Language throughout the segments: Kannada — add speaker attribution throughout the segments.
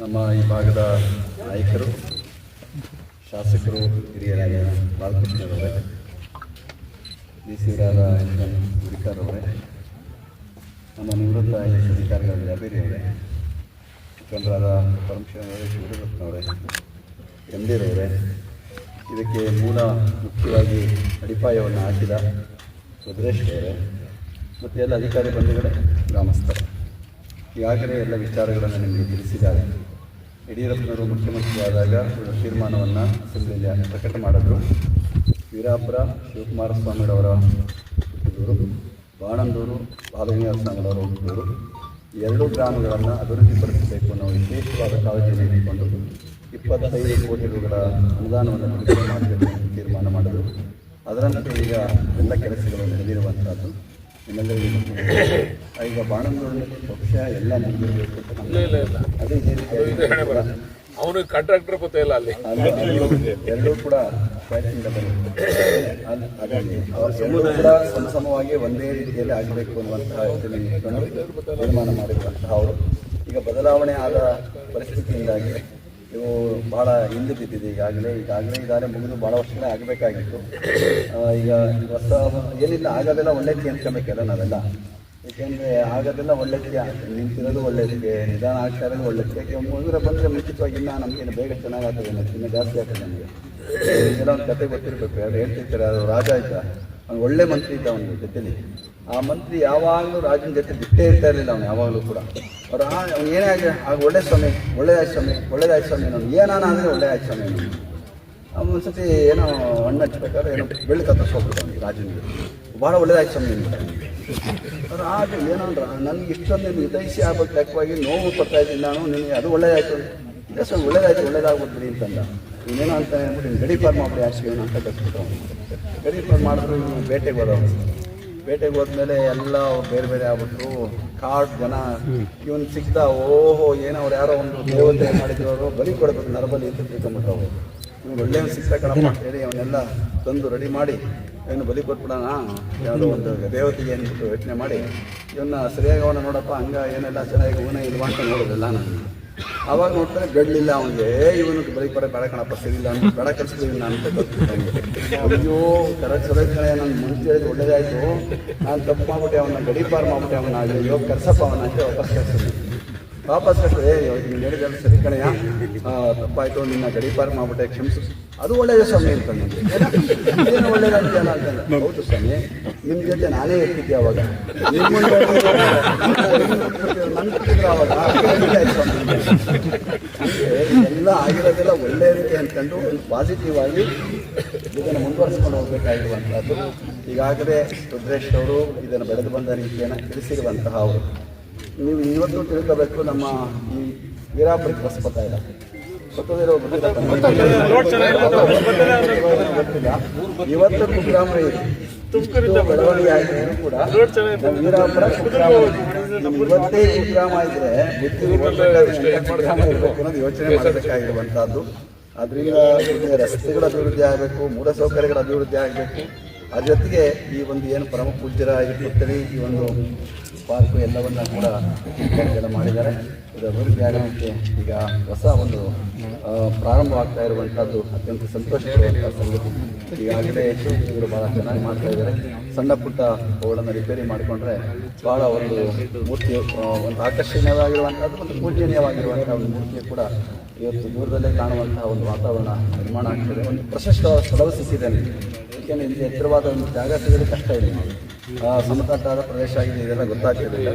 Speaker 1: ನಮ್ಮ ಈ ಭಾಗದ ನಾಯಕರು, ಶಾಸಕರು, ಹಿರಿಯರಾದ ಬಾಲಕೃಷ್ಣರವರೇ, ಡಿ. ಸಿ. ರಾದ ಎಸ್ ಎನ್ ಗುಡಿಕರ್ ಅವರೇ ನಮ್ಮ ನಿವೃತ್ತ ಐ ಎಸ್. ಅಧಿಕಾರಿಗಳ ಜಾಬೇರಿ ಅವರೇ ಮುಖಂಡರಾದ ಪರಮೇಶ್ವರವರೇ ಶಿವರತ್ನವರೇ ಎಂ ಇದಕ್ಕೆ ಮೂಲ ಮುಖ್ಯವಾಗಿ ಅಡಿಪಾಯವನ್ನು ಹಾಕಿದ ಅವರೇ ಮತ್ತು ಎಲ್ಲ ಅಧಿಕಾರಿ ಬಂಧುಗಳೇ, ಗ್ರಾಮಸ್ಥರು. ಈಗಾಗಲೇ ಎಲ್ಲ ವಿಚಾರಗಳನ್ನು ನಿಮಗೆ ತಿಳಿಸಿದ್ದಾರೆ. ಯಡಿಯೂರಪ್ಪನವರು ಮುಖ್ಯಮಂತ್ರಿ ಆದಾಗ ಒಂದು ತೀರ್ಮಾನವನ್ನು ಅಸೆಂಬ್ಲಿಯಲ್ಲಿ ಪ್ರಕಟ ಮಾಡಿದ್ರು. ವೀರಾಪುರ ಶಿವಕುಮಾರ ಸ್ವಾಮಿಗಳವರ ಹುಟ್ಟಿದವರು ಬಾಣಂದೂರು ಬಾಲಗಂಗಾರ ಸ್ವಾಮಿಗಳವರ ಹುಟ್ಟಿದವರು ಎರಡು ಗ್ರಾಮಗಳನ್ನು ಅಭಿವೃದ್ಧಿಪಡಿಸಬೇಕು ಅನ್ನೋ ವಿಶೇಷವಾದ ಕಾಳಜಿ ನೀಡಿಕೊಂಡು ಇಪ್ಪತ್ತೈದು ಕೋಟಿ ರೂಪಾಯಿಗಳ ಅನುದಾನವನ್ನು ಬಿಡುಗಡೆ ಮಾಡಬೇಕು ತೀರ್ಮಾನ ಮಾಡಿದರು. ಅದರಂತೆ ಈಗ ಎಲ್ಲ ಕೆಲಸಗಳು ನಡೆದಿರುವಂಥದ್ದು ನಿಮ್ಮೆಲ್ಲರಿಗೂ. ಈಗ ಬಾಣಂದೂರಿನಲ್ಲಿ ಪಕ್ಷ ಎಲ್ಲ ಮುಗಿದಿರಬೇಕು ಅಂತ ನಮ್ಮ- ಅದೇ ರೀತಿ
Speaker 2: ಅವನು ಕಾಂಟ್ರಾಕ್ಟರ್ ಗೊತ್ತಿಲ್ಲ ಅಲ್ಲಿ.
Speaker 1: ಅಲ್ಲಿ ಎರಡೂ ಕೂಡ ಪ್ರಯತ್ನದಿಂದ ಬರುತ್ತೆ ಹಾಗಾಗಿ ಅವರ ಎರಡೂ ಕೂಡ ಸಮಸಮವಾಗಿ ಒಂದೇ ರೀತಿಯಲ್ಲಿ ಆಗಬೇಕು ಅನ್ನುವಂತಹ ಯೋಚನೆ ಇಟ್ಕೊಂಡು ತೀರ್ಮಾನ ಮಾಡಿರುವಂತಹ ಅವರು ಈಗ ಬದಲಾವಣೆ ಆದ ಪರಿಸ್ಥಿತಿಯಿಂದಾಗಿ ಇವು ಬಹಳ ಹಿಂದೆ ಬಿದ್ದಿದೆ. ಈಗಾಗಲೇ ಈಗಾಗಲೇ ಇದಾರೆ ಮುಗಿದು ಭಾಳ ವರ್ಷಗಳೇ ಆಗಬೇಕಾಗಿತ್ತು. ಈಗ ಹೊಸ ಏನಿಲ್ಲ, ಆಗೋದೆಲ್ಲ ಒಳ್ಳೆಯದಕ್ಕೆ ಅನ್ಕೊಬೇಕಲ್ಲ ನಾವೆಲ್ಲ. ಏಕೆಂದರೆ ಆಗೋದೆಲ್ಲ ಒಳ್ಳೆದಕ್ಕೆ ನಿಂತಿರೋದು ಒಳ್ಳೆದಕ್ಕೆ ನಿಧಾನ ಆಗ್ತಾ ಇರೋದು ಒಳ್ಳೆದಕ್ಕೆ ಯಾಕೆ ಮುಗಿದ್ರೆ ಬಂದರೆ ಮುಂಚಿತವಾಗಿ ಇನ್ನೂ ನಮಗೇನು ಬೇಗ ಚೆನ್ನಾಗಾಗ್ತದೆ ಅನ್ನೋದು ಇನ್ನು ಜಾಸ್ತಿ ಆಗ್ತದೆ ನಮಗೆ. ಏನೋ ಒಂದು ಕತೆ ಗೊತ್ತಿರಬೇಕು. ಯಾರು ಹೇಳ್ತಿರ್ತಾರೆ, ಅದು ರಾಜ ಇದ್ದ. ಅವ್ನು ಒಳ್ಳೆ ಮಂತ್ರಿ ಇದ್ದ ಅವನಿಗೆ ಜೊತೆಲಿ. ಆ ಮಂತ್ರಿ ಯಾವಾಗಲೂ ರಾಜನ ಜೊತೆ ಬಿಟ್ಟೇ ಇರ್ತಾ ಇರಲಿಲ್ಲ ಅವನು, ಯಾವಾಗಲೂ ಕೂಡ. ಅವ್ರು ಅವ್ನು ಏನೇ ಆಗಿದೆ ಆಗ ಒಳ್ಳೆ ಸ್ವಾಮಿ ಒಳ್ಳೇದಾಯ್ತು ಸ್ವಾಮಿ ಒಳ್ಳೇದಾಯ್ತು ಸ್ವಾಮಿ, ನಾನು ಏನಾನ ಅಂದರೆ ಒಳ್ಳೆ ಆಯ್ತು ಸ್ವಾಮಿ. ನಾನು ಒಂದ್ಸತಿ ಏನೋ ಹಣ್ಣು ಹಚ್ಬೇಕಾದ್ರೆ ಏನೋ ಬೆಳ್ಳಿ ಕತ್ತರಿಸ್ಕೊಬಿಟ್ಟು ಅವನಿಗೆ ರಾಜನಿಗೆ. ಭಾಳ ಒಳ್ಳೇದಾಯ್ತು ಸ್ವಾಮಿ ಅವ್ರು ಆಗ ಏನಂದ್ರೆ, ನನಗೆ ಇಷ್ಟೊಂದು ಹಿತೈಷಿ ಆಗ್ಬೇಕು ಲೆಕ್ಕವಾಗಿ ನೋವು ಕೊಡ್ತಾ ಇದ್ದೀನಿ ನಾನು, ನಿನಗೆ ಅದು ಒಳ್ಳೇದಾಯ್ತು. ಇಲ್ಲ ಸ್ವಾಮಿ, ಒಳ್ಳೇದಾಯ್ತು ಒಳ್ಳೇದಾಗ್ಬಿಡ್ತೀನಿ ಅಂತಂದ ಇನ್ನೇನೋ ಅಂತ ಹೇಳ್ಬಿಟ್ಟು ಗಡಿ ಫಾರ್ಮ್ ಮಾಡ್ಬಿಡಿ ಹಾಕ್ಸಿವನು ಅಂತ ಕಟ್ಬಿಟ್ಟು ಗಡಿ ಪಾರ್ ಮಾಡಿದ್ರು ಬೇಟೆಗೆ ಹೋದವನು. ಬೇಟೆಗೆ ಹೋದ್ಮೇಲೆ ಎಲ್ಲ ಬೇರೆ ಬೇರೆ ಆಗ್ಬಿಟ್ರು. ಕಾಡು ಜನ ಇವನ್ ಸಿಕ್ತ, ಓಹೋ ಏನೋ ಅವ್ರು ಯಾರೋ ಒಂದು ದೇವತೆ ಮಾಡಿದ್ರು ಬಲಿ ಕೊಡಬೇಕು, ನರಬಲಿ ಅಂತ ತಿಳ್ಕೊಂಬಿಟ್ರು ಅವರು. ಇವ್ನು ಒಳ್ಳೆ ಸಿಕ್ತ ಕಣಪ್ಪ ಹೇಳಿ ಅವನ್ನೆಲ್ಲ ತಂದು ರೆಡಿ ಮಾಡಿ, ಏನು ಬಲಿ ಕೊಟ್ಬಿಡೋಣ, ಯಾವುದೋ ಒಂದು ದೇವತೆಗೆ ಏನ್ಬಿಟ್ಟು ಯೋಚನೆ ಮಾಡಿ. ಇವನ್ನ ಸರಿಯಾಗಿ ಅವನ ನೋಡಪ್ಪ, ಹಂಗ ಏನೆಲ್ಲ ಚೆನ್ನಾಗಿ ಹೂವಿನ ಇಲ್ವಾ ಅಂತ ನೋಡೋದಿಲ್ಲ ನಾನು. ಅವಾಗ ನೋಡ್ತಾನೆ ಗಡ್ಲಿಲ್ಲ ಅವನಿಗೆ, ಏ ಇವನಿಗೆ ಬರೀ ಬರ ಬೇಡ ಕಣಪ್ಪ ಸರಿಯಿಲ್ಲ ಅಂತ ಬೇಡ ಕಲ್ಸಿದ್ದೀನಿ ನಾನು ಅಂತ ಅಯ್ಯೋ, ಕರೆಕ್ಟ್ ಸರಿ ಕಣೆ ನನ್ನ ಮುಂಚೆ ಒಳ್ಳೇದಾಯ್ತು. ನಾನು ತಪ್ಪು ಮಾಡ್ಬಿಟ್ಟೆ ಅವನ ಗಡಿಪಾರು ಮಾಡ್ಬಿಟ್ಟೆ ಅವನ ಅಯ್ಯೋ ಕರ್ಸಪ್ಪ ಅವನ ಅಂತ ವಾಪಸ್ ಕರ್ಸಿದ್ದೆ ವಾಪಸ್ ಏ ನೀನು ಹೇಳಿದ್ರೆ ಸರಿ ಕಣಯ್ಯ. ತಪ್ಪಾಯ್ತು, ನಿನ್ನ ಗಡಿಪಾರು ಮಾಡ್ಬಿಟ್ಟೆ, ಕ್ಷಮಿಸು. ಅದು ಒಳ್ಳೆಯದು ಸ್ವಾಮಿ ಅಂತ ನನಗೆ ಏನು ಅಂತ ಹೌದು ಸ್ವಾಮಿ ನಿಮ್ಮ ಜೊತೆ ನಾನೇ ಇರ್ತಿದ್ದೆ ಅವಾಗ. ನಿಮ್ಮ ಎಲ್ಲ ಆಗಿರೋದೆಲ್ಲ ಒಳ್ಳೆ ರೀತಿ ಅಂದ್ಕೊಂಡು ಒಂದು ಪಾಸಿಟಿವ್ ಆಗಿ ಇದನ್ನು ಮುಂದುವರಿಸ್ಕೊಂಡು ಹೋಗಬೇಕಾಗಿರುವಂಥದ್ದು ಈಗಾಗಲೇ ರುದ್ರೇಶ್ ಅವರು ಇದನ್ನು ಬೆಳೆದು ಬಂದ ರೀತಿಯನ್ನು ತಿಳಿಸಿರುವಂತಹ ಅವರು. ನೀವು ಇವತ್ತು ತಿಳ್ಕೋಬೇಕು ನಮ್ಮ ಈ ವೀರಾಪುರಕ್ಕೆ ಬಸ್ ಇಲ್ಲ ಗೊತ್ತಿಲ್ಲ ಇವತ್ತು ಕುಗ್ರಾಮ ಬೆಳವಣಿಗೆ ಆಗಿದ್ರು ಕೂಡ ವೀರಾಪುರ ಕುಗ್ರಾಮ ಇವತ್ತೇ ಕುಗ್ರಾಮ ಇದ್ರೆ ಇರಬೇಕು ಅನ್ನೋದು ಯೋಚನೆ ಮಾಡಬೇಕಾಗಿರುವಂತಹದ್ದು ಅದರಿಂದ ರಸ್ತೆಗಳ ಅಭಿವೃದ್ಧಿ ಆಗಬೇಕು, ಮೂಲಸೌಕರ್ಯಗಳ ಅಭಿವೃದ್ಧಿ ಆಗಬೇಕು. ಅದ್ರ ಜೊತೆಗೆ ಈ ಒಂದು ಏನು ಪರಮ ಪೂಜ್ಯರಾಗಿರ್ತಾರೆ ಈ ಒಂದು ಪಾರ್ಕು ಎಲ್ಲವನ್ನ ಕೂಡ ಎಲ್ಲ ಮಾಡಿದ್ದಾರೆ. ಇದು ಅಭಿವೃದ್ಧಿ ಈಗ ಹೊಸ ಒಂದು ಪ್ರಾರಂಭವಾಗ್ತಾ ಇರುವಂಥದ್ದು ಅತ್ಯಂತ ಸಂತೋಷ ಸಂಗತಿ. ಈಗಾಗಲೇ ಇವರು ಭಾಳ ಚೆನ್ನಾಗಿ ಮಾಡ್ತಾ ಇದ್ದಾರೆ. ಸಣ್ಣ ಪುಟ್ಟ ಅವುಗಳನ್ನು ರಿಪೇರಿ ಮಾಡಿಕೊಂಡ್ರೆ ಭಾಳ ಒಂದು ಮೂರ್ತಿ ಒಂದು ಆಕರ್ಷಣೀಯವಾಗಿರುವಂಥದ್ದು ಒಂದು ಪೂಜನೀಯವಾಗಿರುವಂತಹ ಒಂದು ಮೂರ್ತಿಯು ಕೂಡ ಇವತ್ತು ದೂರದಲ್ಲೇ ಕಾಣುವಂತಹ ಒಂದು ವಾತಾವರಣ ನಿರ್ಮಾಣ ಆಗ್ತದೆ. ಒಂದು ಪ್ರಶಸ್ತವಾದ ಸ್ಥಳವು ಸಿಕ್ಕಿದೆ ಏಕೆಂದರೆ ಇಲ್ಲಿ ಎತ್ತರವಾದ ಒಂದು ಜಾಗ ಸಿಗೋದು ಕಷ್ಟ ಇದೆ ಸಮತಟ್ಟಾದ ಪ್ರದೇಶ ಆಗಿದೆ, ಇದೆಲ್ಲ ಗೊತ್ತಾಗ್ತಿರಲಿಲ್ಲ.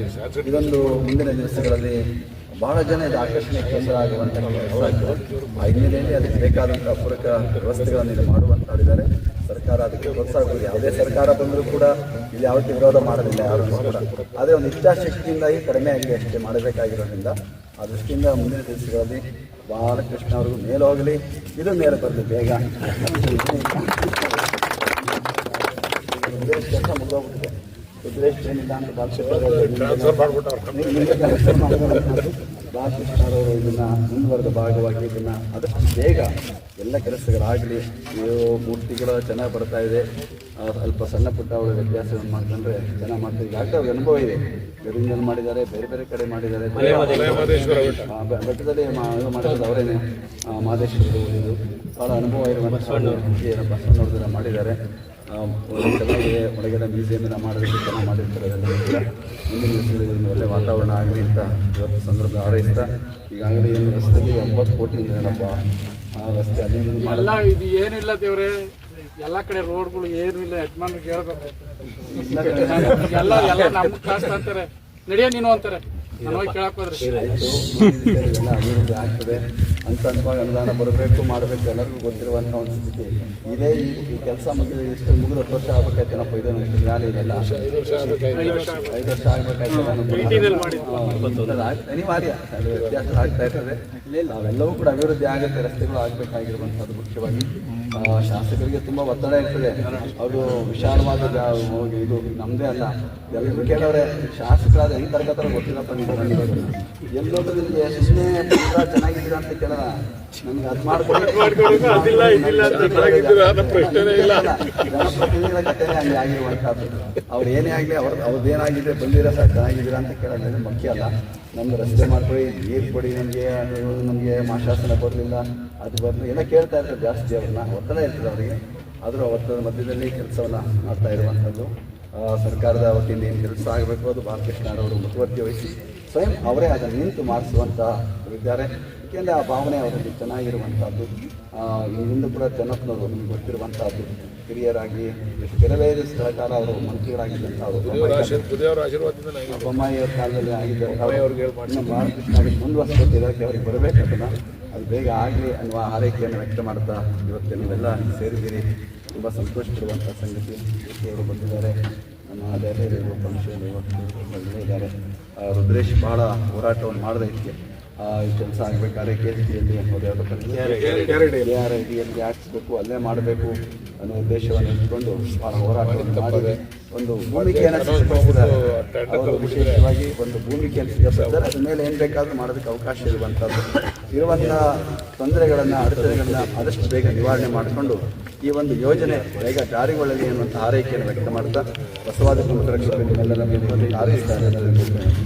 Speaker 1: ಇದೊಂದು ಮುಂದಿನ ದಿವಸಗಳಲ್ಲಿ ಬಹಳ ಜನ ಇದು ಆಕರ್ಷಣೆ ಕೇಂದ್ರ ಆಗುವಂಥ ಕೆಲಸ ಆಗ್ತದೆ ಆ ಹಿನ್ನೆಲೆಯಲ್ಲಿ ಅದಕ್ಕೆ ಬೇಕಾದಂಥ ಪೂರಕ ವ್ಯವಸ್ಥೆಗಳನ್ನು ಇಲ್ಲಿ ಮಾಡುವಂಥವರಿದ್ದಾರೆ ಸರ್ಕಾರ ಅದಕ್ಕೆ ಪ್ರೋತ್ಸಾಹ ಯಾವುದೇ ಸರ್ಕಾರ ಬಂದರೂ ಕೂಡ ಇಲ್ಲಿ ಯಾವತ್ತೂ ವಿರೋಧ ಮಾಡಲಿಲ್ಲ, ಯಾರು ಕೂಡ. ಅದೇ ಒಂದು ಇಚ್ಛಾಶಕ್ತಿಯಿಂದಾಗಿ ಕಡಿಮೆ ಆಗಿದೆ ಅಷ್ಟೇ ಮಾಡಬೇಕಾಗಿರೋದ್ರಿಂದ ಆ ದೃಷ್ಟಿಯಿಂದ ಮುಂದಿನ ದಿವಸಗಳಲ್ಲಿ ಬಾಲಕೃಷ್ಣ ಅವ್ರಿಗೂ ಹೋಗಲಿ. ಇದು ಮೇಲೆ ಬರಲಿ ಬೇಗ. ಕೆಲಸ ಮುಗಿದೋಗ್ಬಿಟ್ಟಿದೆ. ಬಾಲಕೃಷ್ಣರವರು ಇದನ್ನ ಮುಂದುವರೆದ ಭಾಗವಾಗಿ ಇದನ್ನ ಅದಕ್ಕೆ ಬೇಗ ಎಲ್ಲ ಕೆಲಸಗಳಾಗಲಿ. ನೀವು ಮೂರ್ತಿಗಳು ಚೆನ್ನಾಗಿ ಬರ್ತಾ ಇದೆ. ಅಲ್ಪ ಸ್ವಲ್ಪ ಸಣ್ಣ ಪುಟ್ಟ ಅವರ ವ್ಯತ್ಯಾಸವನ್ನು ಮಾಡ್ಕೊಂಡ್ರೆ ಚೆನ್ನಾಗಿ ಮಾಡ್ತಾರೆ. ಯಾಕೆ ಅವ್ರಿಗೆ ಅನುಭವ ಇದೆ. ಗದಗಿನಲ್ಲಿ ಮಾಡಿದ್ದಾರೆ ಬೇರೆ ಬೇರೆ ಕಡೆ ಮಾಡಿದ್ದಾರೆ.
Speaker 2: ಮಹದೇಶ್ವರ ಬೆಟ್ಟ
Speaker 1: ಬೆಟ್ಟದಲ್ಲಿ. ಮಾಡಿರೋದು ಅವರೇನೆ. ಇದು ಭಾಳ ಅನುಭವ ಇರುವಂಥ ಬಸವಣ್ಣವ್ರದ್ದೆಲ್ಲ ಮಾಡಿದ್ದಾರೆ ಆ, ಒಳ್ಳೆ ಚೆನ್ನಾಗಿದೆ ಒಳಗಡೆ ಮ್ಯೂಸಿಯಮಿನ ಮಾಡೋದಕ್ಕೆ ಚೆನ್ನಾಗಿ ಮಾಡಿರ್ತಾರೆ ಅದೆಲ್ಲವೂ ಕೂಡ ಮುಂದಿನ ದಿವಸದಲ್ಲಿ ಒಂದು ಒಳ್ಳೆ ವಾತಾವರಣ ಆಗಲಿ ಅಂತ ಇವತ್ತು ಸಂದರ್ಭ ಹಾರೈಸ್ತಾ, ಈಗಾಗಲೇ ಏನು ರಸ್ತೆಗೆ ಒಂಬತ್ತು ಕೋಟಿ ಇದೆ ನಮ್ಮ ಆ ರಸ್ತೆ ಅಲ್ಲಿ
Speaker 3: ಎಲ್ಲ ಇದು ಏನಿಲ್ಲ ದೇವ್ರೆ. ಎಲ್ಲ ಕಡೆ ರೋಡ್ಗಳು ಏನು ಇಲ್ಲ ಯಜಮಾನ್ರಿಗೆ ಹೇಳ್ಬೇಕು ಎಲ್ಲ ಎಲ್ಲ ನಮ್ಗೆ ಕಷ್ಟ ಅಂತಾರೆ. ನಡೆಯೋ ನೀನು ಅಂತಾರೆ.
Speaker 1: ಎಲ್ಲ ಅಭಿವೃದ್ಧಿ ಆಗ್ತದೆ ಅನುದಾನ ಬರಬೇಕು ಮಾಡಬೇಕು ಎಲ್ಲರಿಗೂ ಗೊತ್ತಿರುವಂಥ ಒಂದು ಸ್ಥಿತಿ ಇದೇ. ಈ ಕೆಲಸ ಮುಗಿದ ಎಷ್ಟು ಮುಗಿದ ಹತ್ತು ವರ್ಷ ಆಗ್ಬೇಕಾಯ್ತೇನಪ್ಪ ಇದನ್ನು ಜ್ಞಾನ ಇದೆಲ್ಲ
Speaker 2: ಐದು ವರ್ಷ
Speaker 1: ಆಗ್ಬೇಕಾಯ್ತು ಅನಿವಾರ್ಯ ವ್ಯತ್ಯಾಸ ಆಗ್ತಾ ಇರ್ತದೆ. ನಾವೆಲ್ಲವೂ ಕೂಡ ಅಭಿವೃದ್ಧಿ ಆಗುತ್ತೆ ರಸ್ತೆಗಳು ಆಗಬೇಕಾಗಿರುವಂಥದ್ದು ಮುಖ್ಯವಾಗಿ. ಶಾಸಕರಿಗೆ ತುಂಬ ಒತ್ತಡ ಇರ್ತದೆ. ಅವರು ವಿಶಾಲವಾದ ಹೋಗಿ ಇದು ನಮ್ಮದೇ ಅಲ್ಲ. ಎಲ್ಲರೂ ಕೇಳೋರೆ ಶಾಸಕರಾದ ಹೆಂಗೆ ತರಗತರ ಗೊತ್ತಿಲ್ಲಪ್ಪ ಎಲ್ಲೋದ್ರೂ ನಿಮಗೆ ಸುಮ್ಮನೆ ಚೆನ್ನಾಗಿದ್ದೀರಾ ಅಂತ ಕೇಳೋಣ. ನಮ್ಗೆ ಅದು ಮಾಡ್ಕೊಂಡು. ಜನಪ್ರತಿನಿಧಿಗಳ ಕಥೆನೇ ಹಂಗೆ ಆಗಿರುವಂಥದ್ದು. ಅವ್ರು ಏನೇ ಆಗಲಿ ಅವ್ರ ಅವ್ರದ್ದು ಏನಾಗಿದೆ ಬಂದಿರೋ ಸರ್ ಚೆನ್ನಾಗಿದ್ದೀರಾ ಅಂತ ಕೇಳೋದು ಮುಖ್ಯ ಅಲ್ಲ. ನಮ್ಗೆ ರಸ್ತೆ ಮಾಡ್ಕೊಡಿ ನೀರು ಕೊಡಿ ನಮಗೆ. ನಮಗೆ ಮಾಶಾಸನ ಬರಲಿಲ್ಲ ಅದು ಬರಲಿ. ಎಲ್ಲ ಕೇಳ್ತಾ ಇರ್ತಾರೆ ಜಾಸ್ತಿ ಅವ್ರನ್ನ. ಒತ್ತಡ ಇರ್ತದೆ ಅವರಿಗೆ. ಆದರೂ ಒತ್ತಡದ ಮಧ್ಯದಲ್ಲಿ ಕೆಲಸವನ್ನು ಮಾಡ್ತಾ ಇರುವಂಥದ್ದು. ಸರ್ಕಾರದ ವತಿಯಿಂದ ಏನು ಕೆಲಸ ಆಗಬೇಕು ಅದು ಬಾಲಕೃಷ್ಣರವರು ಮುತುವರ್ಜಿ ವಹಿಸಿ ಸ್ವಯಂ ಅವರೇ ಅದನ್ನು ನಿಂತು ಮಾಡಿಸುವಂಥ ಇದ್ದಾರೆ ಏಕೆಂದರೆ ಆ ಭಾವನೆ ಅವರಲ್ಲಿ ಚೆನ್ನಾಗಿರುವಂಥದ್ದು. ಹಿಂದೆ ಕೂಡ ಜನಪ್ಪನವರು ನಿಮ್ಗೆ ಗೊತ್ತಿರುವಂಥದ್ದು. ಹಿರಿಯರಾಗಿ ಬೇರೆ ಬೇರೆ ಸಹಕಾರ ಅವರು ಮಂತ್ರಿಗಳಾಗಿದ್ದಂಥವರು
Speaker 2: ದೇವರ ಆಶೀರ್ ಬುದ್ಧಿಯವರ ಆಶೀರ್ವಾದದಿಂದ ನನಗೆ
Speaker 1: ಬೊಮ್ಮಾಯಿ ಅವ್ರ ಕಾಲದಲ್ಲಿ ಆಗಿದ್ದಾರೆ.
Speaker 2: ಅವ್ರಿಗೆ
Speaker 1: ಬಾಲಕೃಷ್ಣ ಮುಂದುವರಿಸಬೇಕು ಇದಕ್ಕೆ ಅವ್ರಿಗೆ ಬರಬೇಕು ಅದನ್ನು. ಅದು ಬೇಗ ಆಗಲಿ ಅನ್ನುವ ಹಾರೈಕೆಯನ್ನು ವ್ಯಕ್ತ ಮಾಡ್ತಾ ಇವತ್ತು ನೀವೆಲ್ಲ ಸೇರಿದ್ದೀರಿ. ತುಂಬ ಸಂತೋಷ ಪಡುವಂಥ ಸಂಗತಿ ಅವರು ಬಂದಿದ್ದಾರೆ. ನಮ್ಮ ಪರಮೇಶ್ವರ ಇವತ್ತು ಇದ್ದಾರೆ. ರುದ್ರೇಶ್ ಬಹಳ ಹೋರಾಟವನ್ನು ಮಾಡಿದೆ ಇದಕ್ಕೆ. ಈ ಕೆಲಸ ಆಗಬೇಕಾದ್ರೆ ಕೆ ಎಸ್ ಟಿಯಲ್ಲಿ ಕೆ ಆರ್ ಐ ಡಿಯಲ್ಲಿ ಹಾಕ್ಸ್ಬೇಕು ಅಲ್ಲೇ ಮಾಡಬೇಕು. ಅನ್ನೋ ಉದ್ದೇಶವನ್ನು ಇಟ್ಟುಕೊಂಡು ಆ ಹೋರಾಟವನ್ನು ಮಾಡಿ ಒಂದು ಭೂಮಿಕೆಯನ್ನು ಸಿದ್ಧಪಡಿಸಿದ್ದಾರೆ ಅವರು ವಿಶೇಷವಾಗಿ ಒಂದು ಭೂಮಿಕೆಯನ್ನು ಸಿದ್ಧಪಡಿಸಿದ್ದಾರೆ ಅದ್ರ ಮೇಲೆ ಏನು ಬೇಕಾದರೂ ಮಾಡೋದಕ್ಕೆ ಅವಕಾಶ ಇರುವಂಥದ್ದು. ಇರುವಂಥ ತೊಂದರೆಗಳನ್ನು ಅಡೆತಡೆಗಳನ್ನು ಆದಷ್ಟು ಬೇಗ ನಿವಾರಣೆ ಮಾಡಿಕೊಂಡು ಈ ಒಂದು ಯೋಜನೆ ಬೇಗ ಜಾರಿಗೊಳ್ಳಲಿ ಅನ್ನುವಂಥ ಆರೈಕೆಯನ್ನು ವ್ಯಕ್ತ ಮಾಡ್ತಾ ಬಸವಾದ ಪ್ರಮುಖರ ಎಲ್ಲರ ಆರೈಸ್ತಾರೆ ಇದು